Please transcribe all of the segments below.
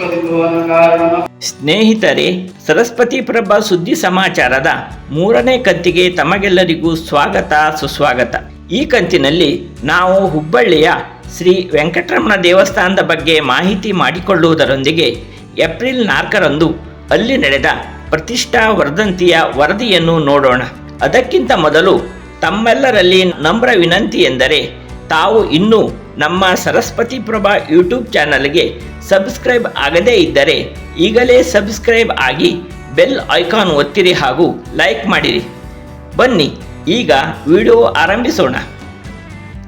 ಪರಿಭುವನ ಕಾರಣ ಸ್ನೇಹಿತರೆ, ಸರಸ್ವತಿ ಪ್ರಭಾ ಸುದ್ದಿ ಸಮಾಚಾರದ ಮೂರನೇ ಕಂತಿಗೆ ತಮಗೆಲ್ಲರಿಗೂ ಸ್ವಾಗತ, ಸುಸ್ವಾಗತ. ಈ ಕಂತಿನಲ್ಲಿ ನಾವು ಹುಬ್ಬಳ್ಳಿಯ ಶ್ರೀ ವೆಂಕಟರಮಣ ದೇವಸ್ಥಾನದ ಬಗ್ಗೆ ಮಾಹಿತಿ ಮಾಡಿಕೊಳ್ಳುವುದರೊಂದಿಗೆ ಏಪ್ರಿಲ್ ನಾಲ್ಕರಂದು ಅಲ್ಲಿ ನಡೆದ ಪ್ರತಿಷ್ಠಾ ವರ್ಧಂತಿಯ ವರದಿಯನ್ನು ನೋಡೋಣ. ಅದಕ್ಕಿಂತ ಮೊದಲು ತಮ್ಮೆಲ್ಲರಲ್ಲಿ ನಮ್ರ ವಿನಂತಿ ಎಂದರೆ ತಾವು ಇನ್ನೂ ನಮ್ಮ ಸರಸ್ವತಿ ಪ್ರಭಾ ಯೂಟ್ಯೂಬ್ ಚಾನಲ್ಗೆ ಸಬ್ಸ್ಕ್ರೈಬ್ ಆಗದೇ ಇದ್ದರೆ ಈಗಲೇ ಸಬ್ಸ್ಕ್ರೈಬ್ ಆಗಿ ಬೆಲ್ ಐಕಾನ್ ಒತ್ತಿರಿ ಹಾಗೂ ಲೈಕ್ ಮಾಡಿರಿ. ಬನ್ನಿ, ಈಗ ವಿಡಿಯೋ ಆರಂಭಿಸೋಣ.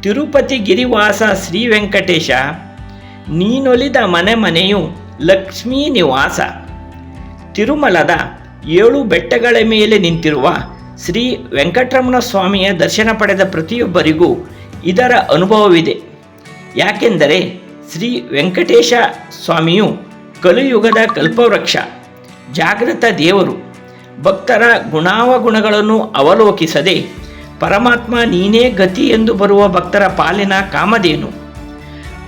ತಿರುಪತಿ ಗಿರಿವಾಸ ಶ್ರೀ ವೆಂಕಟೇಶ, ನೀನೊಲಿದ ಮನೆ ಮನೆಯು ಲಕ್ಷ್ಮೀ ನಿವಾಸ. ತಿರುಮಲದ ಏಳು ಬೆಟ್ಟಗಳ ಮೇಲೆ ನಿಂತಿರುವ ಶ್ರೀ ವೆಂಕಟರಮಣ ಸ್ವಾಮಿಯ ದರ್ಶನ ಪಡೆದ ಪ್ರತಿಯೊಬ್ಬರಿಗೂ ಇದರ ಅನುಭವವಿದೆ. ಯಾಕೆಂದರೆ ಶ್ರೀ ವೆಂಕಟೇಶ ಸ್ವಾಮಿಯು ಕಲಿಯುಗದ ಕಲ್ಪವೃಕ್ಷ, ಜಾಗೃತ ದೇವರು. ಭಕ್ತರ ಗುಣಾವಗುಣಗಳನ್ನು ಅವಲೋಕಿಸದೆ ಪರಮಾತ್ಮ ನೀನೇ ಗತಿ ಎಂದು ಬರುವ ಭಕ್ತರ ಪಾಲಿನ ಕಾಮಧೇನು.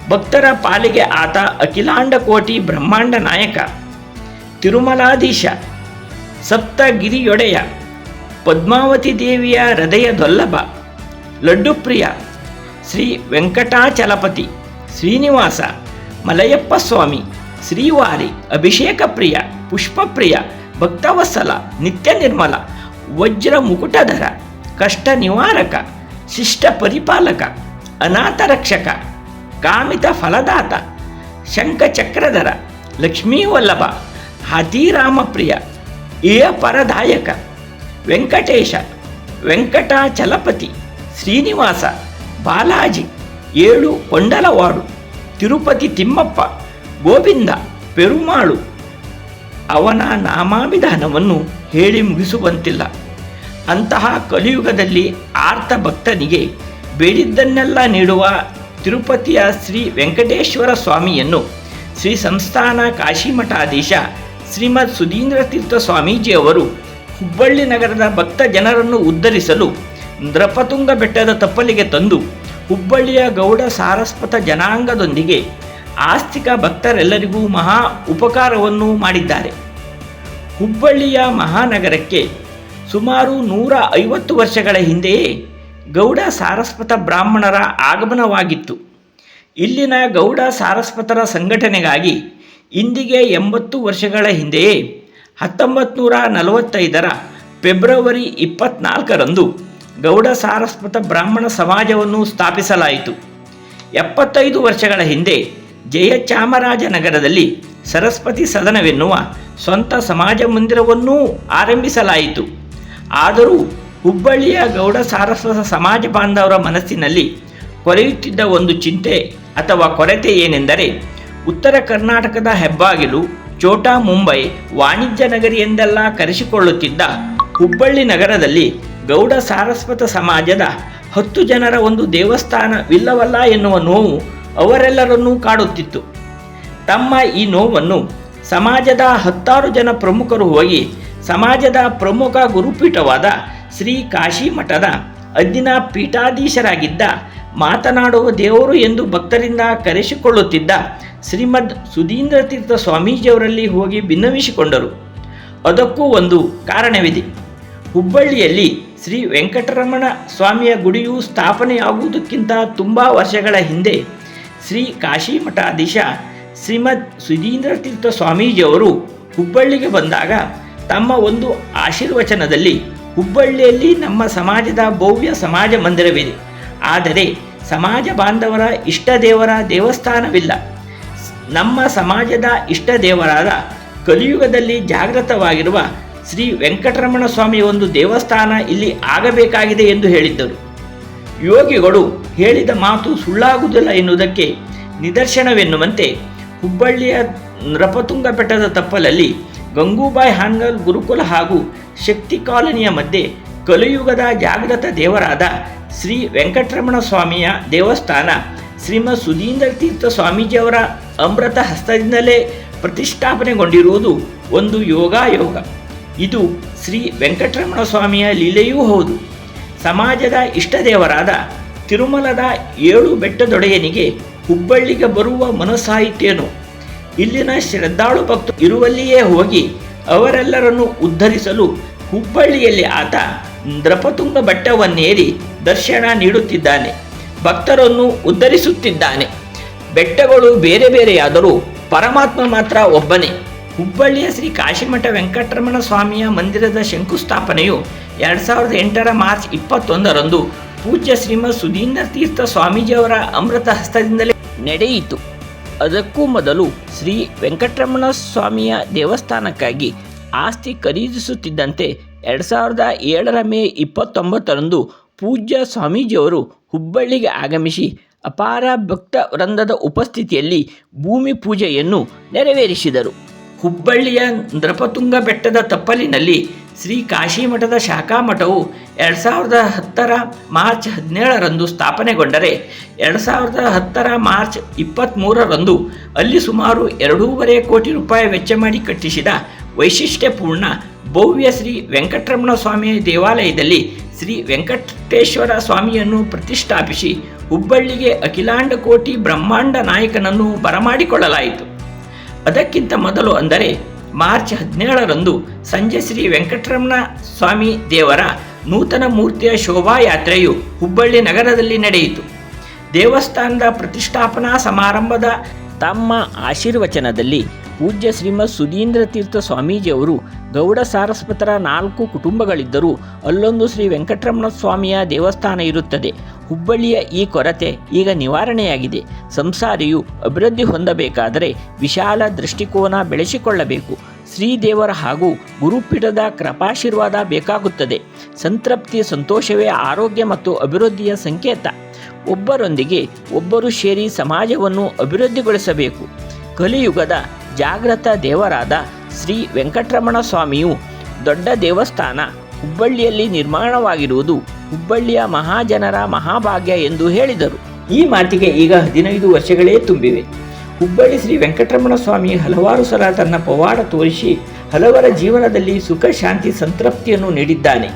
ಭಕ್ತರ ಪಾಲಿಗೆ ಆತ ಅಖಿಲಾಂಡ ಕೋಟಿ ಬ್ರಹ್ಮಾಂಡ ನಾಯಕ, ತಿರುಮಲಾಧೀಶ, ಸಪ್ತಗಿರಿಯೊಡೆಯ ಪದ್ಮಾವತಿ ದೇವಿಯ ಹೃದಯದೊಲ್ಲಭ ಲಡ್ಡುಪ್ರಿಯ ಶ್ರೀ ವೆಂಕಟಾಚಲಪತಿ, ಶ್ರೀನಿವಾಸ ಮಲಯಪ್ಪ ಸ್ವಾಮಿ, ಶ್ರೀವಾರಿ ಅಭಿಷೇಕ ಪ್ರಿಯ, ಪುಷ್ಪಪ್ರಿಯ, ಭಕ್ತವತ್ಸಲ, ನಿತ್ಯ ನಿರ್ಮಲ, ವಜ್ರ ಮುಕುಟಧರ, ಕಷ್ಟ ನಿವಾರಕ, ಶಿಷ್ಟ ಪರಿಪಾಲಕ, ಅನಾಥ ರಕ್ಷಕ, ಕಾಮಿತ ಫಲದಾತ ಶಂಖಚಕ್ರಧರ ಲಕ್ಷ್ಮೀವಲ್ಲಭ ಹಾತಿರಾಮಪ್ರಿಯ ಏ ಪರದಾಯಕ. ವೆಂಕಟೇಶ, ವೆಂಕಟಾಚಲಪತಿ, ಶ್ರೀನಿವಾಸ, ಬಾಲಾಜಿ, ಏಳು ಕೊಂಡಲವಾಡು, ತಿರುಪತಿ ತಿಮ್ಮಪ್ಪ, ಗೋವಿಂದ, ಪೆರುಮಾಳು. ಅವನ ನಾಮಾಭಿಧಾನವನ್ನು ಹೇಳಿ ಮುಗಿಸುವಂತಿಲ್ಲ. ಅಂತಹ ಕಲಿಯುಗದಲ್ಲಿ ಆರ್ತ ಭಕ್ತನಿಗೆ ಬೇಡಿದ್ದನ್ನೆಲ್ಲ ನೀಡುವ ತಿರುಪತಿಯ ಶ್ರೀ ವೆಂಕಟೇಶ್ವರ ಸ್ವಾಮಿಯನ್ನು ಶ್ರೀ ಸಂಸ್ಥಾನ ಕಾಶಿಮಠಾಧೀಶ ಶ್ರೀಮದ್ ಸುಧೀಂದ್ರ ತೀರ್ಥ ಸ್ವಾಮೀಜಿಯವರು ಹುಬ್ಬಳ್ಳಿ ನಗರದ ಭಕ್ತ ಜನರನ್ನು ಉದ್ಧರಿಸಲು ನೃಪತುಂಗ ಬೆಟ್ಟದ ತಪ್ಪಲಿಗೆ ತಂದು ಹುಬ್ಬಳ್ಳಿಯ ಗೌಡ ಸಾರಸ್ವತ ಜನಾಂಗದೊಂದಿಗೆ ಆಸ್ತಿಕ ಭಕ್ತರೆಲ್ಲರಿಗೂ ಮಹಾ ಉಪಕಾರವನ್ನು ಮಾಡಿದ್ದಾರೆ. ಹುಬ್ಬಳ್ಳಿಯ ಮಹಾನಗರಕ್ಕೆ ಸುಮಾರು ನೂರ ಐವತ್ತು ವರ್ಷಗಳ ಹಿಂದೆಯೇ ಗೌಡ ಸಾರಸ್ವತ ಬ್ರಾಹ್ಮಣರ ಆಗಮನವಾಗಿತ್ತು. ಇಲ್ಲಿನ ಗೌಡ ಸಾರಸ್ವತರ ಸಂಘಟನೆಗಾಗಿ ಇಂದಿಗೆ ಎಂಬತ್ತು ವರ್ಷಗಳ ಹಿಂದೆಯೇ ಹತ್ತೊಂಬತ್ತು ನೂರ ನಲವತ್ತೈದರ ಫೆಬ್ರವರಿ ಇಪ್ಪತ್ನಾಲ್ಕರಂದು ಗೌಡ ಸಾರಸ್ವತ ಬ್ರಾಹ್ಮಣ ಸಮಾಜವನ್ನು ಸ್ಥಾಪಿಸಲಾಯಿತು. ಎಪ್ಪತ್ತೈದು ವರ್ಷಗಳ ಹಿಂದೆ ಜಯಚಾಮರಾಜನಗರದಲ್ಲಿ ಸರಸ್ವತಿ ಸದನವೆನ್ನುವ ಸ್ವಂತ ಸಮಾಜ ಮಂದಿರವನ್ನೂ ಆರಂಭಿಸಲಾಯಿತು. ಆದರೂ ಹುಬ್ಬಳ್ಳಿಯ ಗೌಡ ಸಾರಸ್ವತ ಸಮಾಜ ಬಾಂಧವರ ಮನಸ್ಸಿನಲ್ಲಿ ಕೊರೆಯುತ್ತಿದ್ದ ಒಂದು ಚಿಂತೆ ಅಥವಾ ಕೊರತೆ ಏನೆಂದರೆ ಉತ್ತರ ಕರ್ನಾಟಕದ ಹೆಬ್ಬಾಗಿಲು ಚೋಟಾ ಮುಂಬೈ ವಾಣಿಜ್ಯ ನಗರಿ ಎಂದೆಲ್ಲ ಕರೆಸಿಕೊಳ್ಳುತ್ತಿದ್ದ ಹುಬ್ಬಳ್ಳಿ ನಗರದಲ್ಲಿ ಗೌಡ ಸಾರಸ್ವತ ಸಮಾಜದ ಹತ್ತು ಜನರ ಒಂದು ದೇವಸ್ಥಾನವಿಲ್ಲವಲ್ಲ ಎನ್ನುವ ನೋವು ಅವರೆಲ್ಲರನ್ನೂ ಕಾಡುತ್ತಿತ್ತು. ತಮ್ಮ ಈ ನೋವನ್ನು ಸಮಾಜದ ಹತ್ತಾರು ಜನ ಪ್ರಮುಖರು ಹೋಗಿ ಸಮಾಜದ ಪ್ರಮುಖ ಗುರುಪೀಠವಾದ ಶ್ರೀ ಕಾಶಿ ಮಠದ ಅದ್ದಿನ ಪೀಠಾಧೀಶರಾಗಿದ್ದ ಮಾತನಾಡುವ ದೇವರು ಎಂದು ಭಕ್ತರಿಂದ ಕರೆಸಿಕೊಳ್ಳುತ್ತಿದ್ದ ಶ್ರೀಮದ್ ಸುಧೀಂದ್ರ ತೀರ್ಥ ಸ್ವಾಮೀಜಿಯವರಲ್ಲಿ ಹೋಗಿ ಭಿನ್ನವಿಸಿಕೊಂಡರು ಅದಕ್ಕೂ ಒಂದು ಕಾರಣವಿದೆ. ಹುಬ್ಬಳ್ಳಿಯಲ್ಲಿ ಶ್ರೀ ವೆಂಕಟರಮಣ ಸ್ವಾಮಿಯ ಗುಡಿಯು ಸ್ಥಾಪನೆಯಾಗುವುದಕ್ಕಿಂತ ತುಂಬ ವರ್ಷಗಳ ಹಿಂದೆ ಶ್ರೀ ಕಾಶಿ ಮಠಾಧೀಶ ಶ್ರೀಮದ್ ಸುಧೀಂದ್ರ ತೀರ್ಥ ಸ್ವಾಮೀಜಿಯವರು ಹುಬ್ಬಳ್ಳಿಗೆ ಬಂದಾಗ ತಮ್ಮ ಒಂದು ಆಶೀರ್ವಚನದಲ್ಲಿ ಹುಬ್ಬಳ್ಳಿಯಲ್ಲಿ ನಮ್ಮ ಸಮಾಜದ ಭವ್ಯ ಸಮಾಜ ಮಂದಿರವಿದೆ. ಆದರೆ ಸಮಾಜ ಬಾಂಧವರ ಇಷ್ಟ ದೇವರ ದೇವಸ್ಥಾನವಿಲ್ಲ. ನಮ್ಮ ಸಮಾಜದ ಇಷ್ಟ ದೇವರಾದ ಕಲಿಯುಗದಲ್ಲಿ ಜಾಗೃತವಾಗಿರುವ ಶ್ರೀ ವೆಂಕಟರಮಣ ಸ್ವಾಮಿಯ ಒಂದು ದೇವಸ್ಥಾನ ಇಲ್ಲಿ ಆಗಬೇಕಾಗಿದೆ ಎಂದು ಹೇಳಿದ್ದರು. ಯೋಗಿಗಳು ಹೇಳಿದ ಮಾತು ಸುಳ್ಳಾಗುವುದಿಲ್ಲ ಎನ್ನುವುದಕ್ಕೆ ನಿದರ್ಶನವೆನ್ನುವಂತೆ ಹುಬ್ಬಳ್ಳಿಯ ನೃಪತುಂಗ ಬೆಟ್ಟದ ತಪ್ಪಲಲ್ಲಿ ಗಂಗೂಬಾಯಿ ಹಾನ್ಗಲ್ ಗುರುಕುಲ ಹಾಗೂ ಶಕ್ತಿ ಕಾಲನಿಯ ಮಧ್ಯೆ ಕಲಿಯುಗದ ಜಾಗೃತ ದೇವರಾದ ಶ್ರೀ ವೆಂಕಟರಮಣ ಸ್ವಾಮಿಯ ದೇವಸ್ಥಾನ ಶ್ರೀಮದ್ ಸುಧೀಂದ್ರ ತೀರ್ಥ ಸ್ವಾಮೀಜಿಯವರ ಅಮೃತ ಹಸ್ತದಿಂದಲೇ ಪ್ರತಿಷ್ಠಾಪನೆಗೊಂಡಿರುವುದು ಒಂದು ಯೋಗಾಯೋಗ. ಇದು ಶ್ರೀ ವೆಂಕಟರಮಣ ಸ್ವಾಮಿಯ ಲೀಲೆಯೂ ಹೌದು. ಸಮಾಜದ ಇಷ್ಟದೇವರಾದ ತಿರುಮಲದ ಏಳು ಬೆಟ್ಟದೊಡೆಯನಿಗೆ ಹುಬ್ಬಳ್ಳಿಗೆ ಬರುವ ಮನಸ್ಸಾಯಿತೇನು ಇಲ್ಲಿನ ಶ್ರದ್ಧಾಳು ಭಕ್ತರು ಇರುವಲ್ಲಿಯೇ ಹೋಗಿ ಅವರೆಲ್ಲರನ್ನು ಉದ್ಧರಿಸಲು ಹುಬ್ಬಳ್ಳಿಯಲ್ಲಿ ಆತ ನೃಪತುಂಗ ಬೆಟ್ಟವನ್ನೇರಿ ದರ್ಶನ ನೀಡುತ್ತಿದ್ದಾನೆ. ಭಕ್ತರನ್ನು ಉದ್ಧರಿಸುತ್ತಿದ್ದಾನೆ. ಬೆಟ್ಟಗಳು ಬೇರೆ ಬೇರೆಯಾದರೂ ಪರಮಾತ್ಮ ಮಾತ್ರ ಒಬ್ಬನೇ. ಹುಬ್ಬಳ್ಳಿಯ ಶ್ರೀ ಕಾಶಿಮಠ ವೆಂಕಟರಮಣ ಸ್ವಾಮಿಯ ಮಂದಿರದ ಶಂಕುಸ್ಥಾಪನೆಯು ಎರಡು ಸಾವಿರದ ಎಂಟರ ಮಾರ್ಚ್ ಇಪ್ಪತ್ತೊಂದರಂದು ಪೂಜ್ಯ ಶ್ರೀಮದ್ ಸುಧೀಂದ್ರ ತೀರ್ಥ ಸ್ವಾಮೀಜಿಯವರ ಅಮೃತ ಹಸ್ತದಿಂದಲೇ ನಡೆಯಿತು. ಅದಕ್ಕೂ ಮೊದಲು ಶ್ರೀ ವೆಂಕಟರಮಣ ಸ್ವಾಮಿಯ ದೇವಸ್ಥಾನಕ್ಕಾಗಿ ಆಸ್ತಿ ಖರೀದಿಸುತ್ತಿದ್ದಂತೆ ಎರಡು ಸಾವಿರದ ಏಳರ ಮೇ ಇಪ್ಪತ್ತೊಂಬತ್ತರಂದು ಪೂಜ್ಯ ಸ್ವಾಮೀಜಿಯವರು ಹುಬ್ಬಳ್ಳಿಗೆ ಆಗಮಿಸಿ ಅಪಾರ ಭಕ್ತ ವೃಂದದ ಉಪಸ್ಥಿತಿಯಲ್ಲಿ ಭೂಮಿ ಪೂಜೆಯನ್ನು ನೆರವೇರಿಸಿದರು. ಹುಬ್ಬಳ್ಳಿಯ ನೃಪತುಂಗ ಬೆಟ್ಟದ ತಪ್ಪಲಿನಲ್ಲಿ ಶ್ರೀ ಕಾಶಿ ಮಠದ ಶಾಖಾ ಮಠವು ಎರಡು ಸಾವಿರದ ಹತ್ತರ ಮಾರ್ಚ್ ಹದಿನೇಳರಂದು ಸ್ಥಾಪನೆಗೊಂಡರೆ, ಎರಡು ಸಾವಿರದ ಹತ್ತರ ಮಾರ್ಚ್ ಇಪ್ಪತ್ತ್ಮೂರರಂದು ಅಲ್ಲಿ ಸುಮಾರು ಎರಡೂವರೆ ಕೋಟಿ ರೂಪಾಯಿ ವೆಚ್ಚ ಮಾಡಿ ಕಟ್ಟಿಸಿದ ವೈಶಿಷ್ಟ್ಯಪೂರ್ಣ ಭವ್ಯ ಶ್ರೀ ವೆಂಕಟರಮಣ ಸ್ವಾಮಿಯ ದೇವಾಲಯದಲ್ಲಿ ಶ್ರೀ ವೆಂಕಟೇಶ್ವರ ಸ್ವಾಮಿಯನ್ನು ಪ್ರತಿಷ್ಠಾಪಿಸಿ ಹುಬ್ಬಳ್ಳಿಗೆ ಅಖಿಲಾಂಡ ಕೋಟಿ ಬ್ರಹ್ಮಾಂಡ ನಾಯಕನನ್ನು ಬರಮಾಡಿಕೊಳ್ಳಲಾಯಿತು. ಅದಕ್ಕಿಂತ ಮೊದಲು ಅಂದರೆ ಮಾರ್ಚ್ ಹದಿನೇಳರಂದು ಸಂಜೆ ಶ್ರೀ ವೆಂಕಟರಮಣ ಸ್ವಾಮಿ ದೇವರ ನೂತನ ಮೂರ್ತಿಯ ಶೋಭಾಯಾತ್ರೆಯು ಹುಬ್ಬಳ್ಳಿ ನಗರದಲ್ಲಿ ನಡೆಯಿತು. ದೇವಸ್ಥಾನದ ಪ್ರತಿಷ್ಠಾಪನಾ ಸಮಾರಂಭದ ತಮ್ಮ ಆಶೀರ್ವಚನದಲ್ಲಿ ಪೂಜ್ಯ ಶ್ರೀಮದ್ ಸುಧೀಂದ್ರ ತೀರ್ಥ ಸ್ವಾಮೀಜಿಯವರು ಗೌಡ ಸಾರಸ್ವತರ ನಾಲ್ಕು ಕುಟುಂಬಗಳಿದ್ದರೂ ಅಲ್ಲೊಂದು ಶ್ರೀ ವೆಂಕಟರಮಣ ಸ್ವಾಮಿಯ ದೇವಸ್ಥಾನ ಇರುತ್ತದೆ. ಹುಬ್ಬಳ್ಳಿಯ ಈ ಕೊರತೆ ಈಗ ನಿವಾರಣೆಯಾಗಿದೆ. ಸಂಸಾರಿಯು ಅಭಿವೃದ್ಧಿ ಹೊಂದಬೇಕಾದರೆ ವಿಶಾಲ ದೃಷ್ಟಿಕೋನ ಬೆಳೆಸಿಕೊಳ್ಳಬೇಕು. ಶ್ರೀದೇವರ ಹಾಗೂ ಗುರುಪೀಠದ ಕೃಪಾಶೀರ್ವಾದ ಬೇಕಾಗುತ್ತದೆ. ಸಂತೃಪ್ತಿ, ಸಂತೋಷವೇ ಆರೋಗ್ಯ ಮತ್ತು ಅಭಿವೃದ್ಧಿಯ ಸಂಕೇತ. ಒಬ್ಬರೊಂದಿಗೆ ಒಬ್ಬರು ಸೇರಿ ಸಮಾಜವನ್ನು ಅಭಿವೃದ್ಧಿಗೊಳಿಸಬೇಕು. ಕಲಿಯುಗದ ಜಾಗೃತ ದೇವರಾದ ಶ್ರೀ ವೆಂಕಟರಮಣ ಸ್ವಾಮಿಯು ದೊಡ್ಡ ದೇವಸ್ಥಾನ ಹುಬ್ಬಳ್ಳಿಯಲ್ಲಿ ನಿರ್ಮಾಣವಾಗಿರುವುದು ಹುಬ್ಬಳ್ಳಿಯ ಮಹಾಜನರ ಮಹಾಭಾಗ್ಯ ಎಂದು ಹೇಳಿದರು. ಈ ಮಾತಿಗೆ ಈಗ ಹದಿನೈದು ವರ್ಷಗಳೇ ತುಂಬಿವೆ. ಹುಬ್ಬಳ್ಳಿ ಶ್ರೀ ವೆಂಕಟರಮಣ ಸ್ವಾಮಿ ಹಲವಾರು ಸಲ ತನ್ನ ಪವಾಡ ತೋರಿಸಿ ಹಲವರ ಜೀವನದಲ್ಲಿ ಸುಖ, ಶಾಂತಿ, ಸಂತೃಪ್ತಿಯನ್ನು ನೀಡಿದ್ದಾನೆ.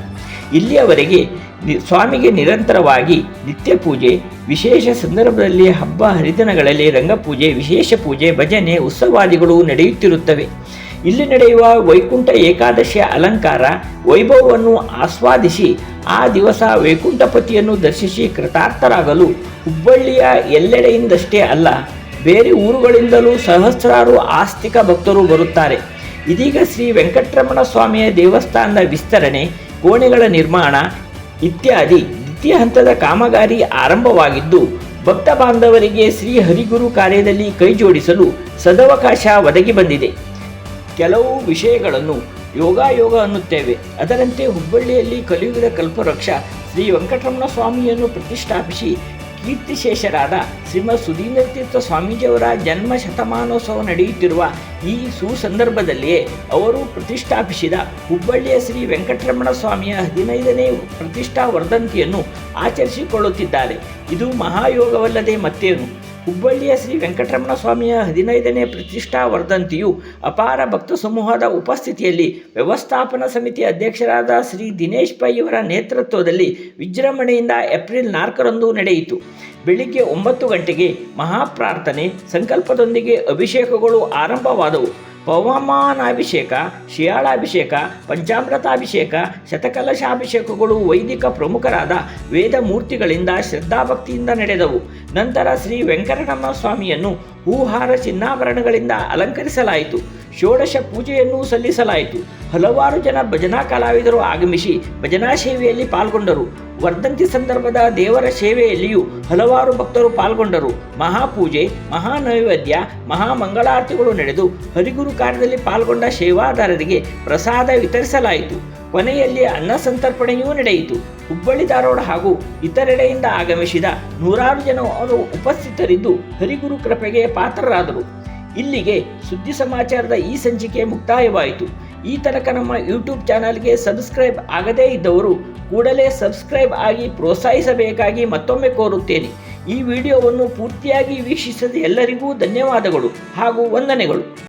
ಇಲ್ಲಿಯವರೆಗೆ ಸ್ವಾಮಿಗೆ ನಿರಂತರವಾಗಿ ನಿತ್ಯ ಪೂಜೆ ವಿಶೇಷ ಸಂದರ್ಭದಲ್ಲಿ ಹಬ್ಬ ಹರಿದಿನಗಳಲ್ಲಿ ರಂಗಪೂಜೆ, ವಿಶೇಷ ಪೂಜೆ, ಭಜನೆ, ಉತ್ಸವಾದಿಗಳು ನಡೆಯುತ್ತಿರುತ್ತವೆ. ಇಲ್ಲಿ ನಡೆಯುವ ವೈಕುಂಠ ಏಕಾದಶಿಯ ಅಲಂಕಾರ ವೈಭವವನ್ನು ಆಸ್ವಾದಿಸಿ, ಆ ದಿವಸ ವೈಕುಂಠಪತಿಯನ್ನು ದರ್ಶಿಸಿ ಕೃತಾರ್ಥರಾಗಲು ಹುಬ್ಬಳ್ಳಿಯ ಎಲ್ಲೆಡೆಯಿಂದಷ್ಟೇ ಅಲ್ಲ, ಬೇರೆ ಊರುಗಳಿಂದಲೂ ಸಹಸ್ರಾರು ಆಸ್ತಿಕ ಭಕ್ತರು ಬರುತ್ತಾರೆ. ಇದೀಗ ಶ್ರೀ ವೆಂಕಟರಮಣ ಸ್ವಾಮಿಯ ದೇವಸ್ಥಾನದ ವಿಸ್ತರಣೆ, ಕೋಣೆಗಳ ನಿರ್ಮಾಣ ಇತ್ಯಾದಿ ದ್ವಿತೀಯ ಹಂತದ ಕಾಮಗಾರಿ ಆರಂಭವಾಗಿದ್ದು, ಭಕ್ತ ಬಾಂಧವರಿಗೆ ಶ್ರೀ ಹರಿಗುರು ಕಾರ್ಯದಲ್ಲಿ ಕೈಜೋಡಿಸಲು ಸದವಕಾಶ ಒದಗಿ ಬಂದಿದೆ. ಕೆಲವು ವಿಷಯಗಳನ್ನು ಯೋಗಾಯೋಗ ಅನ್ನುತ್ತೇವೆ. ಅದರಂತೆ ಹುಬ್ಬಳ್ಳಿಯಲ್ಲಿ ಕಲಿಯುಗದ ಕಲ್ಪವೃಕ್ಷ ಶ್ರೀ ವೆಂಕಟರಮಣ ಸ್ವಾಮಿಯನ್ನು ಪ್ರತಿಷ್ಠಾಪಿಸಿ ಕೀರ್ತಿಶೇಷರಾದ ಶ್ರೀಮದ್ ಸುಧೀಂದ್ರ ತೀರ್ಥ ಸ್ವಾಮೀಜಿಯವರ ಜನ್ಮ ಶತಮಾನೋತ್ಸವ ನಡೆಯುತ್ತಿರುವ ಈ ಸುಸಂದರ್ಭದಲ್ಲಿಯೇ ಅವರು ಪ್ರತಿಷ್ಠಾಪಿಸಿದ ಹುಬ್ಬಳ್ಳಿಯ ಶ್ರೀ ವೆಂಕಟರಮಣ ಸ್ವಾಮಿಯ ಹದಿನೈದನೇ ಪ್ರತಿಷ್ಠಾ ವರ್ಧಂತಿಯನ್ನು ಆಚರಿಸಿಕೊಳ್ಳುತ್ತಿದ್ದಾರೆ. ಇದು ಮಹಾಯೋಗವಲ್ಲದೆ ಮತ್ತೇನು? ಹುಬ್ಬಳ್ಳಿಯ ಶ್ರೀ ವೆಂಕಟರಮಣ ಸ್ವಾಮಿಯ ಹದಿನೈದನೇ ಪ್ರತಿಷ್ಠಾ ವರ್ಧಂತಿಯು ಅಪಾರ ಭಕ್ತ ಸಮೂಹದ ಉಪಸ್ಥಿತಿಯಲ್ಲಿ ವ್ಯವಸ್ಥಾಪನಾ ಸಮಿತಿ ಅಧ್ಯಕ್ಷರಾದ ಶ್ರೀ ದಿನೇಶ್ ಪೈ ಇವರ ನೇತೃತ್ವದಲ್ಲಿ ವಿಜೃಂಭಣೆಯಿಂದ ಏಪ್ರಿಲ್ ನಾಲ್ಕರಂದು ನಡೆಯಿತು. ಬೆಳಿಗ್ಗೆ ಒಂಬತ್ತು ಗಂಟೆಗೆ ಮಹಾಪ್ರಾರ್ಥನೆ, ಸಂಕಲ್ಪದೊಂದಿಗೆ ಅಭಿಷೇಕಗಳು ಆರಂಭವಾದವು. ಪವಮಾನಾಭಿಷೇಕ ಶಿಯಾಳಾಭಿಷೇಕ ಪಂಚಾಮೃತಾಭಿಷೇಕ, ಶತಕಲಶಾಭಿಷೇಕಗಳು ವೈದಿಕ ಪ್ರಮುಖರಾದ ವೇದ ಮೂರ್ತಿಗಳಿಂದ ಶ್ರದ್ಧಾಭಕ್ತಿಯಿಂದ ನಡೆದವು. ನಂತರ ಶ್ರೀ ವೆಂಕಟರಮಣ ಸ್ವಾಮಿಯನ್ನು ಹೂಹಾರ ಚಿನ್ನಾಭರಣಗಳಿಂದ ಅಲಂಕರಿಸಲಾಯಿತು. ಷೋಡಶ ಪೂಜೆಯನ್ನು ಸಲ್ಲಿಸಲಾಯಿತು. ಹಲವಾರು ಜನ ಭಜನಾ ಕಲಾವಿದರು ಆಗಮಿಸಿ ಭಜನಾ ಸೇವೆಯಲ್ಲಿ ಪಾಲ್ಗೊಂಡರು. ವರ್ಧಂತಿ ಸಂದರ್ಭದ ದೇವರ ಸೇವೆಯಲ್ಲಿಯೂ ಹಲವಾರು ಭಕ್ತರು ಪಾಲ್ಗೊಂಡರು. ಮಹಾಪೂಜೆ, ಮಹಾನೈವೇದ್ಯ, ಮಹಾಮಂಗಳಾರತಿಗಳು ನಡೆದು ಹರಿಗುರು ಕಾರ್ಯದಲ್ಲಿ ಪಾಲ್ಗೊಂಡ ಸೇವಾದಾರರಿಗೆ ಪ್ರಸಾದ ವಿತರಿಸಲಾಯಿತು. ಕೊನೆಯಲ್ಲಿ ಅನ್ನ ಸಂತರ್ಪಣೆಯೂ ನಡೆಯಿತು. ಹುಬ್ಬಳ್ಳಿ ಧಾರವಾಡ ಹಾಗೂ ಇತರೆಡೆಯಿಂದ ಆಗಮಿಸಿದ ನೂರಾರು ಜನ ಅವರು ಉಪಸ್ಥಿತರಿದ್ದು ಹರಿಗುರು ಕೃಪೆಗೆ ಪಾತ್ರರಾದರು. ಇಲ್ಲಿಗೆ ಸುದ್ದಿ ಸಮಾಚಾರದ ಈ ಸಂಚಿಕೆ ಮುಕ್ತಾಯವಾಯಿತು. ಈ ತನಕ ನಮ್ಮ ಯೂಟ್ಯೂಬ್ ಚಾನಲ್ಗೆ ಸಬ್ಸ್ಕ್ರೈಬ್ ಆಗದೇ ಇದ್ದವರು ಕೂಡಲೇ ಸಬ್ಸ್ಕ್ರೈಬ್ ಆಗಿ ಪ್ರೋತ್ಸಾಹಿಸಬೇಕಾಗಿ ಮತ್ತೊಮ್ಮೆ ಕೋರುತ್ತೇನೆ. ಈ ವಿಡಿಯೋವನ್ನು ಪೂರ್ತಿಯಾಗಿ ವೀಕ್ಷಿಸಿದ ಎಲ್ಲರಿಗೂ ಧನ್ಯವಾದಗಳು ಹಾಗೂ ವಂದನೆಗಳು.